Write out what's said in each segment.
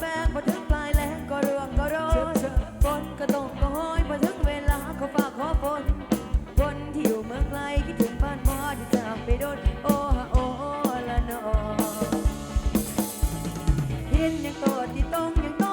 แบงพอถึงปลายแรงก็เรืองก็ร้อนฝนก็ตกก็ห้อยพอถึงเวลาก็ฝากขอฝนคนที่อยู่เมืองไกลคิดถึงบ้านพ่อที่จากไปโดนโอ้ฮอ้ละนอเห็ยังโตดที่ต้งยัง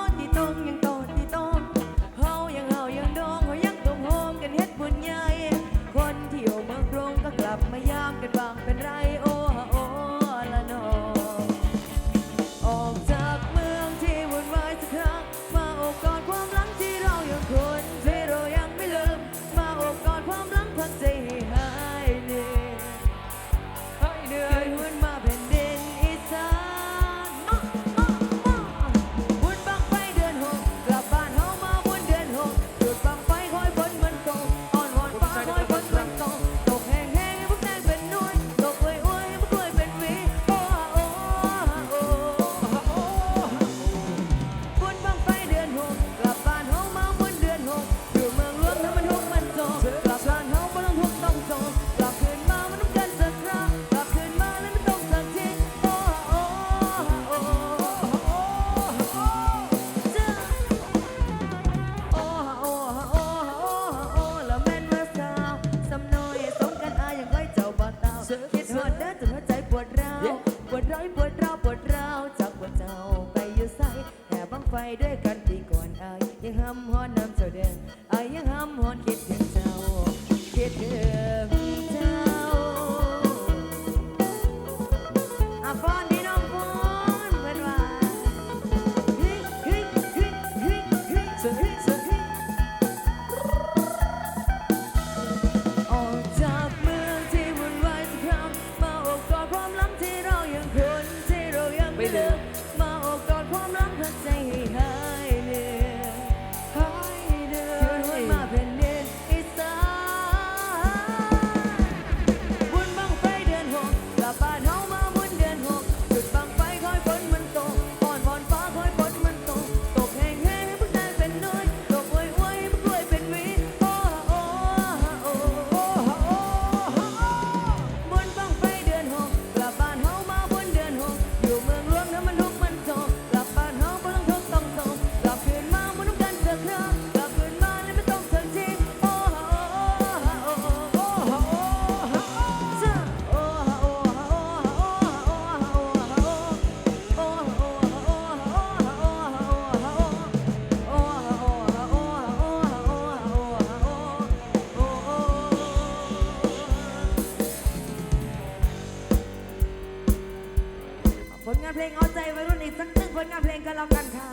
เพลงเอาใจวัยรุ่นอีกสักหนึ่งผลงานเพลงกันแล้วกันค่ะ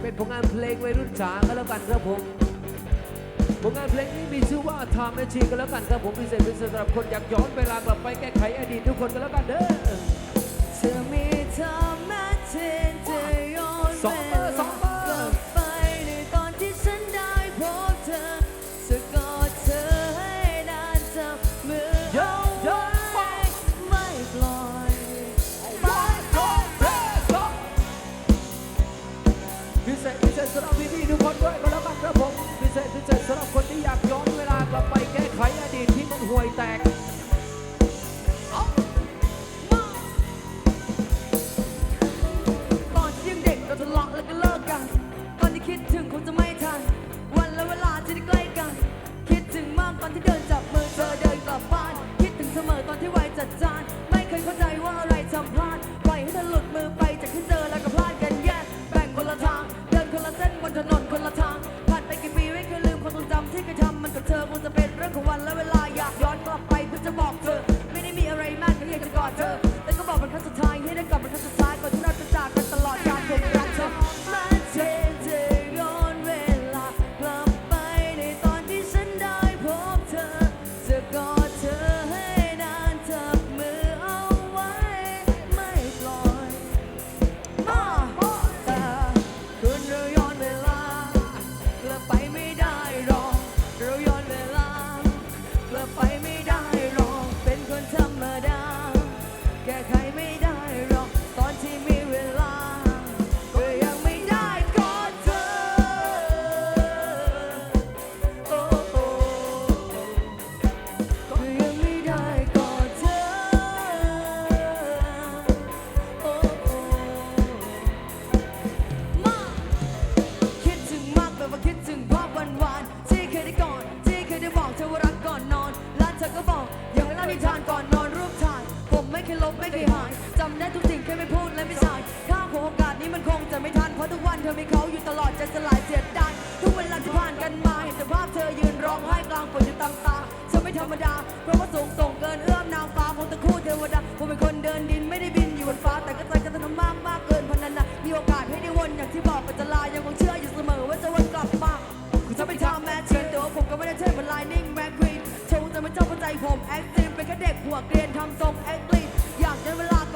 เป็นผลงานเพลงวัยรุ่นจ๋าก็แล้วกันครับผมผลงานเพลงนี้มีชื่อว่า Time Machine ก็แล้วกันครับผมพิเศษพิเศษสำหรับคนอยากย้อนเวลากลับไปแก้ไขอดีตทุกคนก็แล้วกันเด้อเธอมี Time Machine พิเศษพิเศษสำหรับพี่พี่ทุกคนด้วยก็แล้วกันครับผมพิเศษพิเศษสำหรับคนที่อยากย้อนเวลากลับไปแก้ไขอดีตที่มันห่วยแตก get เคยหายจำได้ทุกสิ่งแค่ไม่พูดและไม่ใช่ข้าของโอกาสนี้มันคงจะไม่ทัน เพราะทุกวันเธอมีเขาอยู่ตลอดจะสลายเสียดายทุกเวลาที่ผ่านกันมา เห็นแต่ภาพเธอยืนร้องไห้กลางฝนอยู่ตามตาเธอไม่ธรรมดา เพราะว่าสูงส่งเกินเอื้อมนางฟ้าคงตะคู่เทวดาผมเป็นคนเดินดินไม่ได้บินอยู่บนฟ้าแต่ก็ใจกันทำมากมากเกินพนันนะมีโอกาสให้ได้วนอย่างที่บอกก็จะลายังคงเชื่ออยู่เสมอว่าจะวนกลับมาถ้าเป็นทาแมทชีนตัวผมก็ไม่ได้เท่เหมือนไลนิ่งแมคควีนชงแต่ไม่เจ้าเข้าใจผมแอคทีฟเป็นแค่เด็กหัวเกรียนทำทรงแอค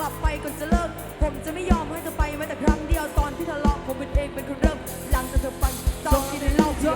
กลับไปก่อนจะเลิก ผมจะไม่ยอมให้เธอไปแม้แต่ครั้งเดียวตอนที่ทะเลาะผมเป็นเองเป็นคนเริ่ม หลังจากเธอไปต้องกินให้เหล้าเพีย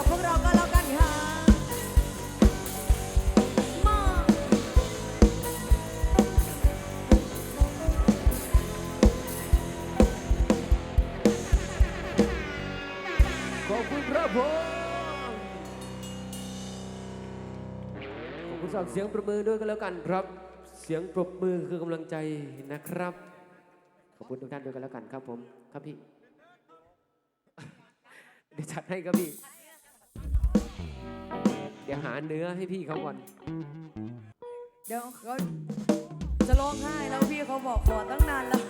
กับพวกเราก็แล้วกันค่ะมาขอบคุณครับผมขอบคุณสำหรับเสียงประมือด้วยกันแล้วกันครับ เสียงปรบมือคือกำลังใจนะครับ ขอบคุณทุกท่านด้วยกันแล้วกันครับผม ครับพี่ เดี๋ยวจัดให้ครับพี่ ดี๋ยวหาเนื้อให้พี่เขาก่อน เดี๋ยวเขาจะร้องไห้แล้วพี่เขาบอกขอตั้งนานแล้ว